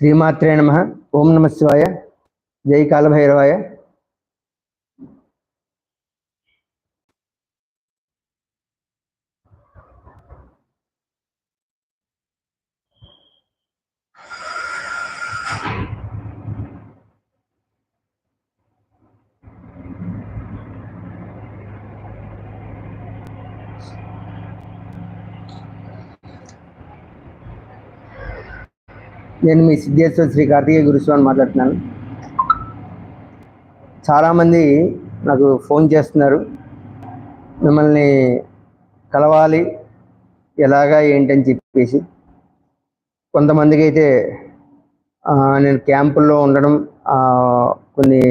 శ్రీమాత్రే నమ ఓం నమ శివాయ జై కాలభైరవాయ నేను మీ సిద్ధేశ్వర శ్రీ కార్తికేయ గురుస్వామి మాట్లాడుతున్నాను. చాలామంది నాకు ఫోన్ చేస్తున్నారు. మిమ్మల్ని కలవాలి ఎలాగా ఏంటని చెప్పేసి. కొంతమందికి అయితే నేను క్యాంపుల్లో ఉండడం కొన్ని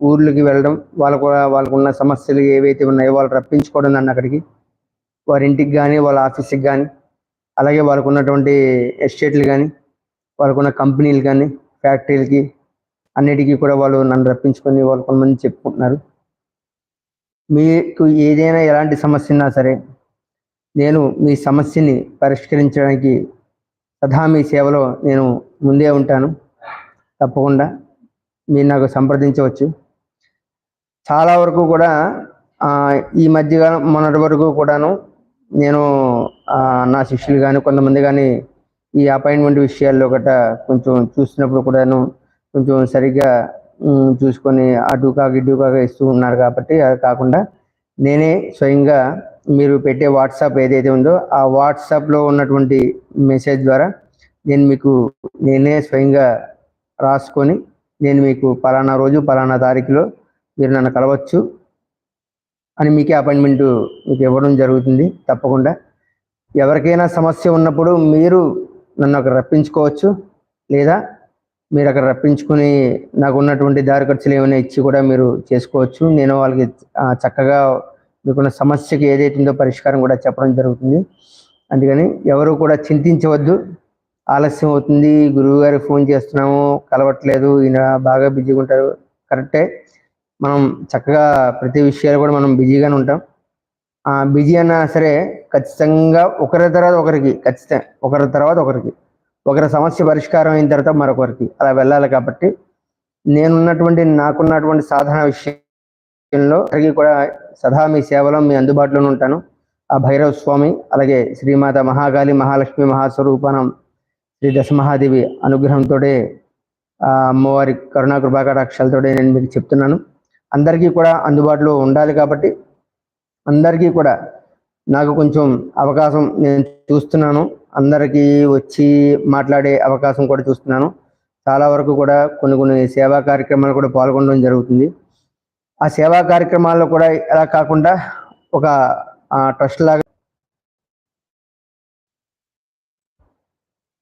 ఊర్లకి వెళ్ళడం వాళ్ళకు వాళ్ళకున్న సమస్యలు ఏవైతే ఉన్నాయో వాళ్ళు రప్పించుకోవడం నన్ను అక్కడికి. వారి ఇంటికి కానీ వాళ్ళ ఆఫీస్కి కానీ అలాగే వాళ్ళకు ఉన్నటువంటి ఎస్టేట్లు కానీ వాళ్ళకున్న కంపెనీలు కానీ ఫ్యాక్టరీలకి అన్నిటికీ కూడా వాళ్ళు నన్ను రప్పించుకొని వాళ్ళు కొంతమంది చెప్పుకుంటున్నారు. మీకు ఏదైనా ఎలాంటి సమస్య ఉన్నా సరే నేను మీ సమస్యని పరిష్కరించడానికి సదా మీ సేవలో నేను ముందే ఉంటాను. తప్పకుండా మీరు నాకు సంప్రదించవచ్చు. చాలా వరకు కూడా ఈ మధ్యకాలం మొన్నటి వరకు కూడాను నేను నా శిష్యులు కానీ కొంతమంది కానీ ఈ అపాయింట్మెంట్ విషయాల్లో గట కొంచెం చూసినప్పుడు కూడాను కొంచెం సరిగ్గా చూసుకొని అటు కాక ఇటు కాక ఇస్తూ ఉన్నారు కాబట్టి అది కాకుండా నేనే స్వయంగా మీరు పెట్టే వాట్సాప్ ఏదైతే ఉందో ఆ వాట్సాప్లో ఉన్నటువంటి మెసేజ్ ద్వారా నేను మీకు నేనే స్వయంగా రాసుకొని నేను మీకు పలానా రోజు పలానా తారీఖులో మీరు నన్ను కలవచ్చు అని మీకే అపాయింట్మెంట్ మీకు ఇవ్వడం జరుగుతుంది తప్పకుండా. ఎవరికైనా సమస్య ఉన్నప్పుడు మీరు నన్ను అక్కడ రప్పించుకోవచ్చు. లేదా మీరు అక్కడ రప్పించుకుని నాకు ఉన్నటువంటి దారి ఖర్చులు ఏమైనా ఇచ్చి కూడా మీరు చేసుకోవచ్చు. నేను వాళ్ళకి చక్కగా మీకున్న సమస్యకి ఏదైతే ఉందో పరిష్కారం కూడా చెప్పడం జరుగుతుంది. అందుకని ఎవరు కూడా చింతించవద్దు. ఆలస్యం అవుతుంది. గురువు గారికి ఫోన్ చేస్తున్నాము. కలవట్లేదు. ఈయన బాగా బిజీగా ఉంటారు. కరెక్టే. మనం చక్కగా ప్రతి విషయాలు కూడా మనం బిజీగానే ఉంటాం. బిజీ అన్నా సరే ఖచ్చితంగా ఒకరి తర్వాత ఒకరికి ఖచ్చితంగా ఒకరి తర్వాత ఒకరికి ఒకరి సమస్య పరిష్కారం అయిన తర్వాత మరొకరికి అలా వెళ్ళాలి కాబట్టి నేనున్నటువంటి నాకున్నటువంటి సాధన విషయంలో అందరికీ కూడా సదా మీ సేవలో మీ అందుబాటులోనే ఉంటాను. ఆ భైరవ స్వామి అలాగే శ్రీమాత మహాకాళి మహాలక్ష్మి మహాస్వరూపనం శ్రీ దశమహాదేవి అనుగ్రహంతో ఆ అమ్మవారి కరుణా కృపాకటాక్షాలతో నేను మీకు చెప్తున్నాను. అందరికీ కూడా అందుబాటులో ఉండాలి కాబట్టి అందరికీ కూడా నాకు కొంచెం అవకాశం నేను చూస్తున్నాను. అందరికీ వచ్చి మాట్లాడే అవకాశం కూడా చూస్తున్నాను. చాలా వరకు కూడా కొన్ని కొన్ని సేవా కార్యక్రమాలు కూడా పాల్గొనడం జరుగుతుంది. ఆ సేవా కార్యక్రమాల్లో కూడా ఎలా కాకుండా ఒక ట్రస్ట్ లాగా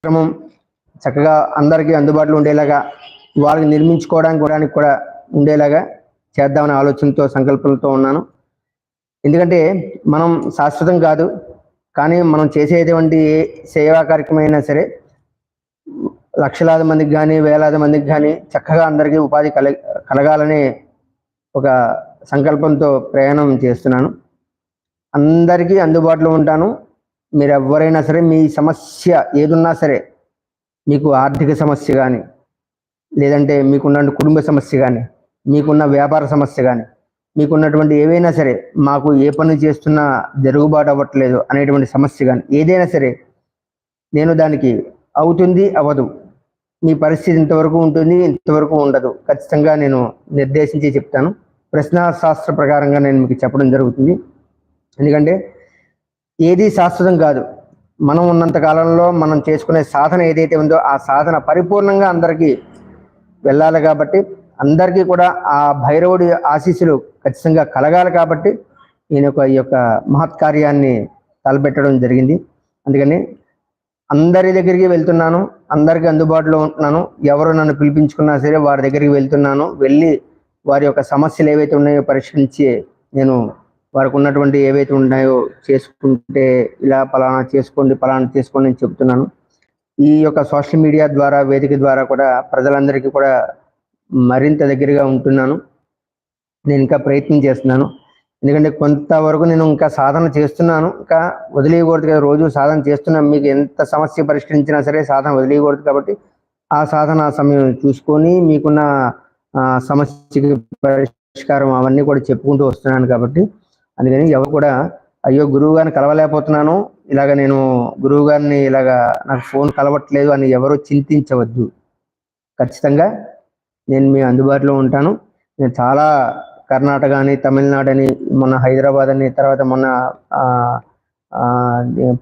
కార్యక్రమం చక్కగా అందరికీ అందుబాటులో ఉండేలాగా వాళ్ళకి నిర్మించుకోవడానికి కూడా కూడా ఉండేలాగా చేద్దామనే ఆలోచనతో సంకల్పంతో ఉన్నాను. ఎందుకంటే మనం శాశ్వతం కాదు కానీ మనం చేసేటువంటి ఏ సేవా కార్యక్రమం అయినా సరే లక్షలాది మందికి కానీ వేలాది మందికి కానీ చక్కగా అందరికీ ఉపాధి కల కలగాలనే ఒక సంకల్పంతో ప్రయాణం చేస్తున్నాను. అందరికీ అందుబాటులో ఉంటాను. మీరు ఎవరైనా సరే మీ సమస్య ఏదున్నా సరే మీకు ఆర్థిక సమస్య కానీ లేదంటే మీకున్న కుటుంబ సమస్య కానీ మీకున్న వ్యాపార సమస్య కానీ మీకున్నటువంటి ఏవైనా సరే మాకు ఏ పని చేస్తున్నా జరుగుబాటు అవ్వట్లేదు అనేటువంటి సమస్య కానీ ఏదైనా సరే నేను దానికి అవుతుంది అవ్వదు. మీ పరిస్థితి ఇంతవరకు ఉంటుంది ఇంతవరకు ఉండదు. ఖచ్చితంగా నేను నిర్దేశించి చెప్తాను. ప్రశ్న శాస్త్ర ప్రకారంగా నేను మీకు చెప్పడం జరుగుతుంది. ఎందుకంటే ఏది శాశ్వతం కాదు. మనం ఉన్నంత కాలంలో మనం చేసుకునే సాధన ఏదైతే ఉందో ఆ సాధన పరిపూర్ణంగా అందరికీ వెళ్ళాలి కాబట్టి అందరికీ కూడా ఆ భైరవుడి ఆశీస్సులు ఖచ్చితంగా కలగాలి కాబట్టి నేను ఒక ఈ యొక్క మహత్ కార్యాన్ని తలపెట్టడం జరిగింది. అందుకని అందరి దగ్గరికి వెళ్తున్నాను అందరికీ అందుబాటులో ఉంటున్నాను. ఎవరు నన్ను పిలిపించుకున్నా సరే వారి దగ్గరికి వెళ్తున్నాను. వెళ్ళి వారి యొక్క సమస్యలు ఏవైతే ఉన్నాయో పరిష్కరించి నేను వారికి ఉన్నటువంటి ఏవైతే ఉన్నాయో చేసుకుంటే ఇలా పలానా చేసుకోండి పలానా చేసుకోండి అని చెప్తున్నాను. ఈ యొక్క సోషల్ మీడియా ద్వారా వేదిక ద్వారా కూడా ప్రజలందరికీ కూడా మరింత దగ్గరగా ఉంటున్నాను. నేను ఇంకా ప్రయత్నం చేస్తున్నాను. ఎందుకంటే కొంతవరకు నేను ఇంకా సాధన చేస్తున్నాను. ఇంకా వదిలేయకూడదు కదా రోజు సాధన చేస్తున్నాను. మీకు ఎంత సమస్య పరిష్కరించినా సరే సాధన వదిలేయకూడదు కాబట్టి ఆ సాధన సమయం చూసుకొని మీకున్న సమస్యకి పరిష్కారం అవన్నీ కూడా చెప్పుకుంటూ వస్తున్నాను కాబట్టి. అందుకని ఎవరు కూడా అయ్యో గురువు గారిని కలవలేకపోతున్నాను. ఇలాగ నేను గురువు గారిని ఇలాగ నాకు ఫోన్ కలవట్లేదు అని ఎవరు చింతించవద్దు. ఖచ్చితంగా నేను మీ అందుబాటులో ఉంటాను. నేను చాలా కర్ణాటక అని తమిళనాడు అని మొన్న హైదరాబాద్ అని తర్వాత మొన్న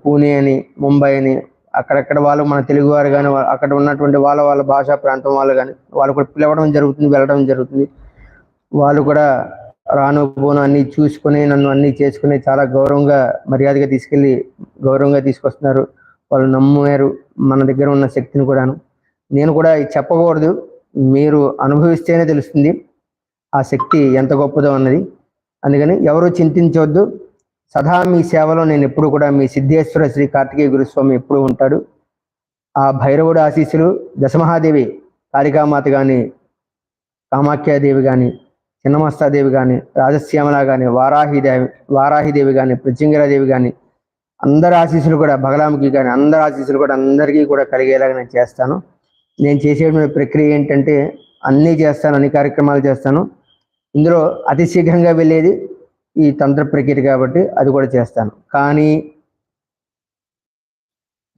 పూణే అని ముంబై అని అక్కడక్కడ వాళ్ళు మన తెలుగు వారు కానీ అక్కడ ఉన్నటువంటి వాళ్ళ వాళ్ళ భాషా ప్రాంతం వాళ్ళు కానీ వాళ్ళు కూడా పిలవడం జరుగుతుంది వెళ్ళడం జరుగుతుంది. వాళ్ళు కూడా రాను పోను అన్ని చూసుకొని నన్ను అన్ని చేసుకుని చాలా గౌరవంగా మర్యాదగా తీసుకెళ్ళి గౌరవంగా తీసుకొస్తున్నారు. వాళ్ళు నమ్మారు మన దగ్గర ఉన్న శక్తిని కూడాను. నేను కూడా ఇది చెప్పకూడదు. మీరు అనుభవిస్తేనే తెలుస్తుంది. ఆ శక్తి ఎంత గొప్పదో అన్నది. అందుకని ఎవరు చింతించవద్దు. సదా మీ సేవలో నేను ఎప్పుడు కూడా మీ సిద్ధేశ్వర శ్రీ కార్తికేయ గురుస్వామి ఎప్పుడు ఉంటాడు. ఆ భైరవుడు ఆశీస్సులు దశమహాదేవి కాళికామాత కానీ కామాఖ్యాదేవి కానీ చిన్నమస్తాదేవి కానీ రాజశ్యామల కానీ వారాహిదేవి వారాహిదేవి కానీ పృథ్వింగరాదేవి కానీ అందరి ఆశీస్సులు కూడా బగలాముఖి కానీ అందరి ఆశీస్సులు కూడా అందరికీ కూడా కలిగేలాగా నేను చేస్తాను. నేను చేసేటువంటి ప్రక్రియ ఏంటంటే అన్నీ చేస్తాను అన్ని కార్యక్రమాలు చేస్తాను. ఇందులో అతి శీఘ్రంగా వెళ్ళేది ఈ తంత్ర ప్రక్రియ కాబట్టి అది కూడా చేస్తాను. కానీ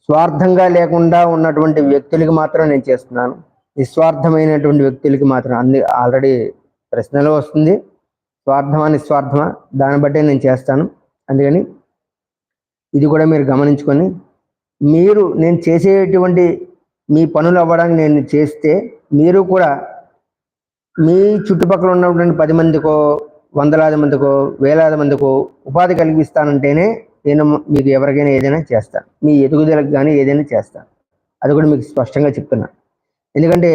స్వార్థంగా లేకుండా ఉన్నటువంటి వ్యక్తులకి మాత్రం నేను చేస్తున్నాను. నిస్వార్థమైనటువంటి వ్యక్తులకి మాత్రం అన్ని ఆల్రెడీ ప్రశ్నలో వస్తుంది. స్వార్థమా నిస్వార్థమా? దాన్ని బట్టే నేను చేస్తాను. అందుకని ఇది కూడా మీరు గమనించుకొని మీరు నేను చేసేటువంటి మీ పనులు అవ్వడానికి నేను చేస్తే మీరు కూడా మీ చుట్టుపక్కల ఉన్నటువంటి పది మందికో వందలాది మందికో వేలాది మందికో ఉపాధి కలిగిస్తానంటేనే నేను మీకు ఎవరికైనా ఏదైనా చేస్తాను. మీ ఎదుగుదలకు కానీ ఏదైనా చేస్తాను. అది కూడా మీకు స్పష్టంగా చెప్తున్నాను ఎందుకంటే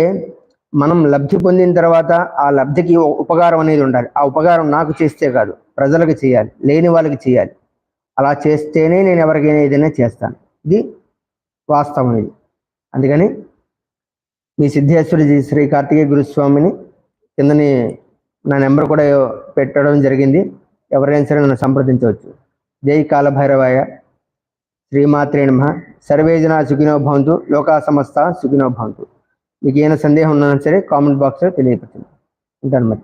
మనం లబ్ధి పొందిన తర్వాత ఆ లబ్ధికి ఉపకారం అనేది ఉండాలి. ఆ ఉపకారం నాకు చేస్తే కాదు ప్రజలకు చేయాలి లేని వాళ్ళకి చేయాలి. అలా చేస్తేనే నేను ఎవరికైనా ఏదైనా చేస్తాను. ఇది వాస్తవం ఇది. అందుకని మీ సిద్ధేశ్వరి శ్రీ కార్తికేయ గురుస్వామిని కిందని నా నెంబర్ కూడా పెట్టడం జరిగింది. ఎవరైనా సరే నన్ను సంప్రదించవచ్చు. జై కాలభైరవాయ. శ్రీమాత్రే నమ. సర్వేజన సుఖినో భవంతు. లోకా సమస్త సుఖినో భవంతు. మీకు ఏమైనా సందేహం ఉన్నా సరే కామెంట్ బాక్స్లో తెలియపరచండి. ఉంటాను మరి.